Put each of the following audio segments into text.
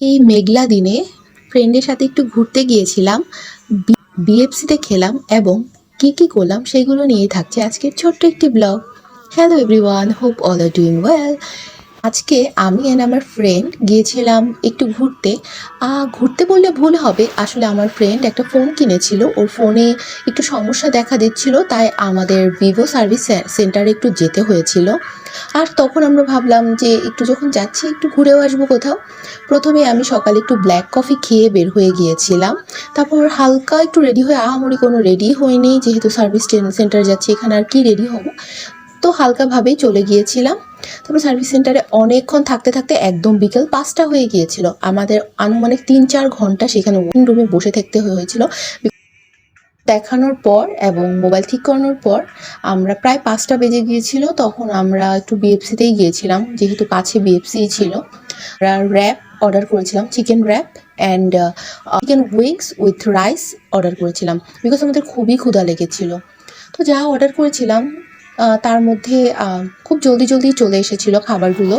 এই মেঘলা দিনে ফ্রেন্ডের সাথে একটু ঘুরতে গিয়েছিলাম বিএফসিতে খেলাম এবং কি কি করলাম সেগুলো নিয়েই থাকছে আজকের ছোট্ট একটি blog hello everyone hope all are doing well আজকে আমি অ্যান্ড আমার ফ্রেন্ড গিয়েছিলাম একটু ঘুরতে। ঘুরতে বললে ভুল হবে। আসলে আমার ফ্রেন্ড একটা ফোন কিনেছিল। ওর ফোনে একটু সমস্যা দেখা দিচ্ছিল, তাই আমাদের ভিভো সার্ভিস সেন্টারে একটু যেতে হয়েছিল। আর তখন আমরা ভাবলাম যে একটু যখন যাচ্ছি, একটু ঘুরেও আসব কোথাও। প্রথমে আমি সকালে একটু ব্ল্যাক কফি খেয়ে বের হয়ে গিয়েছিলাম। তারপর হালকা একটু রেডি হয়ে, আহামরি কোনো রেডি হয়নি। যেহেতু সার্ভিস সেন্টার যাচ্ছি, এখানে আর কি রেডি হব? তো হালকাভাবেই চলে গিয়েছিলাম। তারপর সার্ভিস সেন্টারে অনেকক্ষণ থাকতে থাকতে একদম বিকেল পাঁচটা হয়ে গিয়েছিল। আমাদের আনুমানিক তিন চার ঘণ্টা সেখানে রুমে বসে থাকতে হয়েছিল। দেখানোর পর এবং মোবাইল ঠিক করানোর পর আমরা প্রায় পাঁচটা বেজে গিয়েছিল। তখন আমরা একটু বিএফসিতেই গিয়েছিলাম, যেহেতু কাছে বিএফসি ছিল। র্যাপ অর্ডার করেছিলাম chicken wrap and chicken wings with rice order করেছিলাম। বিকজ আমাদের খুবই ক্ষুধা লেগেছিল। তো যা অর্ডার করেছিলাম তার মধ্যে খুব জলদি জলদি চলে এসেছিল খাবারগুলো।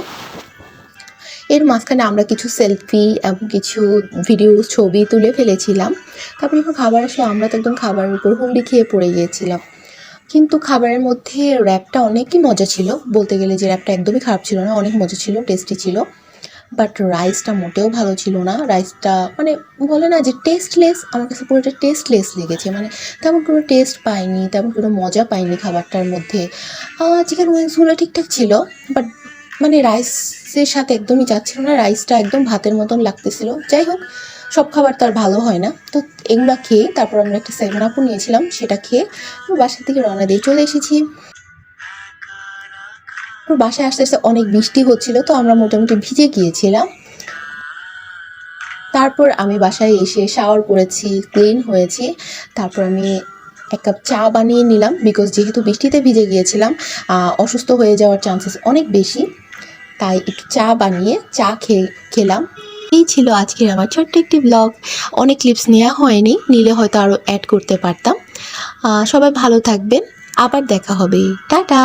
এর মাঝখানে আমরা কিছু সেলফি এবং কিছু ভিডিও ছবি তুলে ফেলেছিলাম। তারপরে যখন খাবার আসলে আমরা তো একদম খাবারের উপর হুমড়ি খেয়ে পড়ে গিয়েছিলাম। কিন্তু খাবারের মধ্যে র্যাপটা অনেকই মজা ছিল। বলতে গেলে যে র্যাপটা একদমই খারাপ ছিল না, অনেক মজা ছিল টেস্টি ছিল। বাট রাইসটা মোটেও ভালো ছিল না। রাইসটা মানে বলে না যে টেস্টলেস আমার কাছে পুরোটা টেস্টলেস লেগেছে। মানে তেমন কোনো টেস্ট পাইনি, তেমন কোনো মজা পাইনি খাবারটার মধ্যে। চিকেন উইংসগুলো ঠিকঠাক ছিল বাট মানে রাইসের সাথে একদমই যাচ্ছিল না। রাইসটা একদম ভাতের মতন লাগতেছিল। যাই হোক, সব খাবার তো আর ভালো হয় না। তো এগুলো খেয়ে তারপর আমরা একটা সেভেন আপও নিয়েছিলাম, সেটা খেয়ে বাসা থেকে রওনা দিয়ে চলে এসেছি। তারপর বাসায় আস্তে আস্তে অনেক বৃষ্টি হচ্ছিল, তো আমরা মোটামুটি ভিজে গিয়েছিলাম। তারপর আমি বাসায় এসে শাওয়ার করেছি ক্লিন হয়েছি। তারপর আমি এক কাপ চা বানিয়ে নিলাম বিকজ যেহেতু বৃষ্টিতে ভিজে গিয়েছিলাম অসুস্থ হয়ে যাওয়ার চান্সেস অনেক বেশি। তাই একটু চা বানিয়ে চা খেয়ে, খেলাম। এই ছিল আজকের আমার ছোট্ট একটি ব্লগ অনেক ক্লিপস নেওয়া হয়নি, নিলে হয়তো আরও অ্যাড করতে পারতাম। সবাই ভালো থাকবেন। আবার দেখা হবে। টাটা!